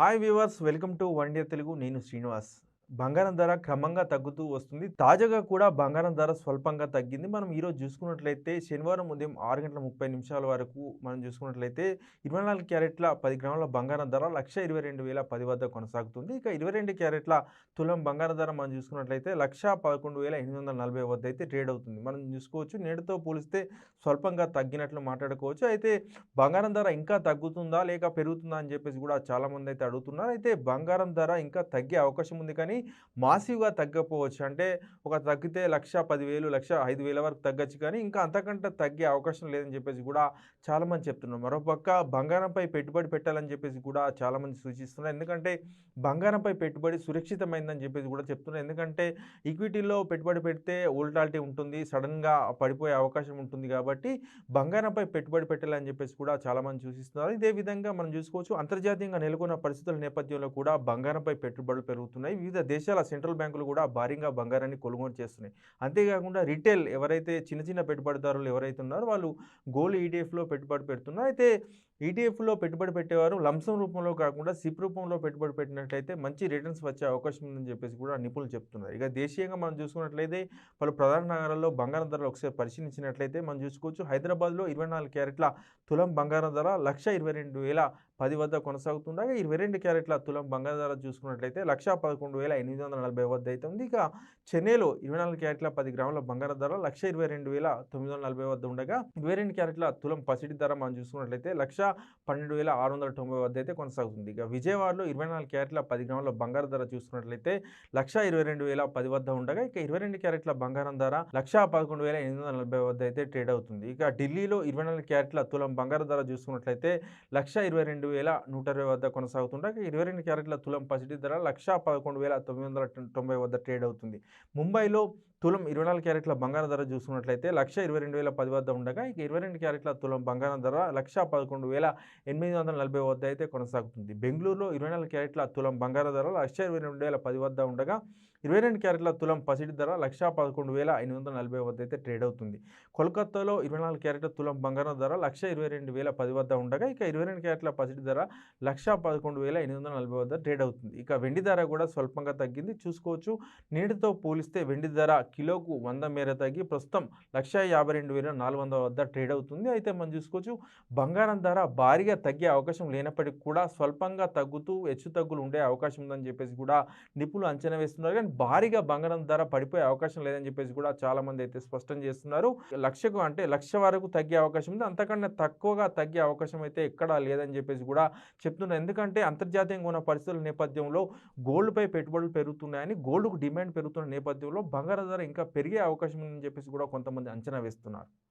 Hi viewers welcome to one day Telugu నేను శ్రీనివాస్. బంగారం ధర క్రమంగా తగ్గుతూ వస్తుంది. తాజాగా కూడా బంగారం ధర స్వల్పంగా తగ్గింది. మనం ఈరోజు చూసుకున్నట్లయితే శనివారం ఉదయం ఆరు గంటల ముప్పై నిమిషాల వరకు మనం చూసుకున్నట్లయితే ఇరవై నాలుగు క్యారెట్ల పది గ్రాముల బంగారం ధర లక్ష ఇరవై రెండు వేల పది వద్ద కొనసాగుతుంది. ఇక ఇరవై రెండు క్యారెట్ల తులం బంగారం ధర మనం చూసుకున్నట్లయితే లక్ష పదకొండు వేల ఎనిమిది వందల నలభై వద్ద అయితే ట్రేడ్ అవుతుంది. మనం చూసుకోవచ్చు నేటితో పోలిస్తే స్వల్పంగా తగ్గినట్లు మాట్లాడుకోవచ్చు. అయితే బంగారం ధర ఇంకా తగ్గుతుందా లేక పెరుగుతుందా అని చెప్పేసి కూడా చాలామంది అయితే అడుగుతున్నారు. అయితే బంగారం ధర ఇంకా తగ్గే అవకాశం ఉంది కానీ మాసివ్గా తగ్గకపోవచ్చు. అంటే ఒక తగ్గితే లక్ష పదివేలు లక్ష ఐదు వేల వరకు తగ్గచ్చు కానీ ఇంకా అంతకంటే తగ్గే అవకాశం లేదని చెప్పేసి కూడా చాలామంది చెప్తున్నారు. మరోపక్క బంగారంపై పెట్టుబడి పెట్టాలని చెప్పేసి కూడా చాలామంది సూచిస్తున్నారు. ఎందుకంటే బంగారంపై పెట్టుబడి సురక్షితమైందని చెప్పేసి కూడా చెప్తున్నారు. ఎందుకంటే ఈక్విటీలో పెట్టుబడి పెడితే ఓల్టాలిటీ ఉంటుంది సడన్గా పడిపోయే అవకాశం ఉంటుంది కాబట్టి బంగారంపై పెట్టుబడి పెట్టాలని చెప్పేసి కూడా చాలామంది సూచిస్తున్నారు. ఇదే విధంగా మనం చూసుకోవచ్చు. అంతర్జాతీయంగా నెలకొన్న పరిస్థితుల నేపథ్యంలో కూడా బంగారంపై పెట్టుబడులు పెరుగుతున్నాయి. వివిధ దేశాల సెంట్రల్ బ్యాంకులు కూడా భారీగా బంగారాన్ని కొనుగోలు చేస్తున్నాయి. అంతేకాకుండా రిటైల్ ఎవరైతే చిన్న చిన్న పెట్టుబడిదారులు ఎవరైతే ఉన్నారో వాళ్ళు గోల్డ్ ఈటీఎఫ్లో పెట్టుబడి పెడుతున్నారు. అయితే ఈటీఎఫ్లో పెట్టుబడి పెట్టేవారు లంసం రూపంలో కాకుండా సిప్ రూపంలో పెట్టుబడి పెట్టినట్లయితే మంచి రిటర్న్స్ వచ్చే అవకాశం ఉందని చెప్పేసి కూడా నిపుణులు చెప్తున్నారు. ఇక దేశీయంగా మనం చూసుకున్నట్లయితే పలు ప్రధాన నగరాల్లో బంగారం ధరలు ఒకసారి పరిశీలించినట్లయితే మనం చూసుకోవచ్చు. హైదరాబాద్లో ఇరవై నాలుగు క్యారెట్ల తులం బంగారం ధర లక్ష ఇరవై రెండు వేల పది వద్ద కొనసాగుతుండగా ఇరవై రెండు క్యారెట్ల తులం బంగారం ధర చూసుకున్నట్లయితే లక్ష పదకొండు వేల ఎనిమిది వందల నలభై వద్ద అయితే ఉంది ఇక చెన్నైలో ఇరవై నాలుగు క్యారెట్ల పది గ్రాముల బంగారం ధర లక్ష ఇరవై రెండు వేల తొమ్మిది వందల నలభై వద్ద ఉండగా ఇరవై రెండు క్యారెట్ల తులం పసిడి ధర మనం చూసుకున్నట్లయితే లక్ష పన్నెండు వేల ఆరు వందల తొంభై వద్ద అయితే కొనసాగుతుంది. ఇక విజయవాడలో ఇరవై నాలుగు క్యారెట్ల పది గ్రాముల బంగారు ధర చూసుకున్నట్లయితే లక్ష ఇరవై రెండు వేల పది వద్ద ఉండగా ఇక ఇరవై రెండు క్యారెట్ల బంగారం ధర లక్ష పదకొండు వేల ఎనిమిది వందల నలభై వద్ద అయితే ట్రేడ్ అవుతుంది. ఇక ఢిల్లీలో ఇరవై నాలుగు క్యారెట్ల తులం బంగారు ధర చూసుకున్నట్లయితే లక్ష ఇరవై రెండు వేల నూట ఇరవై వద్ద కొనసాగుతుండగా ఇరవై రెండు క్యారెట్ల తులం పసిడి ధర లక్ష పదకొండు వేల తొమ్మిది వందల తొంభై వద్ద ట్రేడ్ అవుతుంది. ముంబైలో తులం ఇరవై నాలుగు క్యారెట్ల బంగారం ధర చూసుకున్నట్లయితే లక్ష ఇరవై రెండు వేల పది వద్ద ఉండగా ఇక ఇరవై రెండు క్యారెట్ల తులం బంగారం ధర లక్ష పదకొండు వేల ఎనిమిది వందల నలభై వద్ద అయితే కొనసాగుతుంది. బెంగళూరులో ఇరవై నాలుగు క్యారెట్ల తులం బంగారం ధర లక్ష ఇరవై రెండు వేల పది వద్ద ఉండగా ఇరవై రెండు క్యారెట్ల తులం పసిడి ధర లక్ష పదకొండు వేల ఎనిమిది వందల నలభై వద్ద అయితే ట్రేడ్ అవుతుంది. కోల్కతాలో ఇరవై నాలుగు క్యారెట్ల తులం బంగారం ధర లక్ష ఇరవై రెండు వేల పది వద్ద ఉండగా ఇక ఇరవై రెండు క్యారెట్ల పసిడి ధర లక్ష పదకొండు వేల ఎనిమిది వందల నలభై వద్ద ట్రేడ్ అవుతుంది. ఇక వెండి ధర కూడా స్వల్పంగా తగ్గింది. చూసుకోవచ్చు నేటితో పోలిస్తే వెండి ధర కిలోకు వంద మేర తగ్గి ప్రస్తుతం లక్ష యాభై రెండు వేల నాలుగు వందల వద్ద ట్రేడ్ అవుతుంది. అయితే మనం చూసుకోవచ్చు బంగారం ధర భారీగా తగ్గే అవకాశం లేనప్పటికీ కూడా స్వల్పంగా తగ్గుతూ హెచ్చు తగ్గులు ఉండే అవకాశం ఉందని చెప్పేసి కూడా నిపుణులు అంచనా వేస్తున్నారు. కానీ భారీగా బంగారం ధర పడిపోయే అవకాశం లేదని చెప్పేసి కూడా చాలామంది అయితే స్పష్టం చేస్తున్నారు. లక్షకు అంటే లక్ష వరకు తగ్గే అవకాశం ఉంది. అంతకన్నా తక్కువగా తగ్గే అవకాశం అయితే ఎక్కడా లేదని చెప్పేసి కూడా చెప్తున్నారు. ఎందుకంటే అంతర్జాతీయంగా ఉన్న పరిస్థితుల నేపథ్యంలో గోల్డ్పై పెట్టుబడులు పెరుగుతున్నాయని గోల్డ్కు డిమాండ్ పెరుగుతున్న నేపథ్యంలో బంగారం ధర ఇంకా పెరిగే అవకాశం ఉందని చెప్పేసి కూడా కొంతమంది అంచనా వేస్తున్నారు.